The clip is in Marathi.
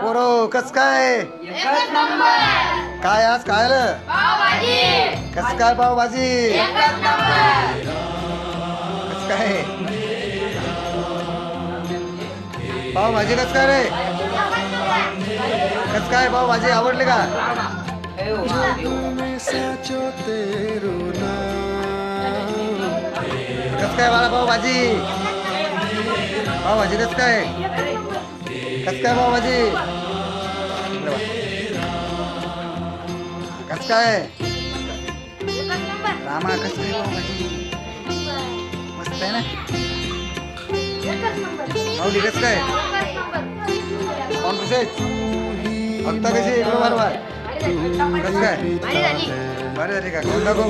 पोरो कस काय? काय आज काय कस काय पावभाजी? कस काय? पावभाजी कस काय रे? कस काय पावभाजी आवडली का? कस काय बाळा पावभाजी? पावभाजी कस काय? कस काय पावभाजी कस काय? रामा कस काय पावभाजी मस्त आहे ना? माऊली कस काय? कोण कसे फक्त कसे बरोबर कस काय? बरं झाली का कोण दाखव?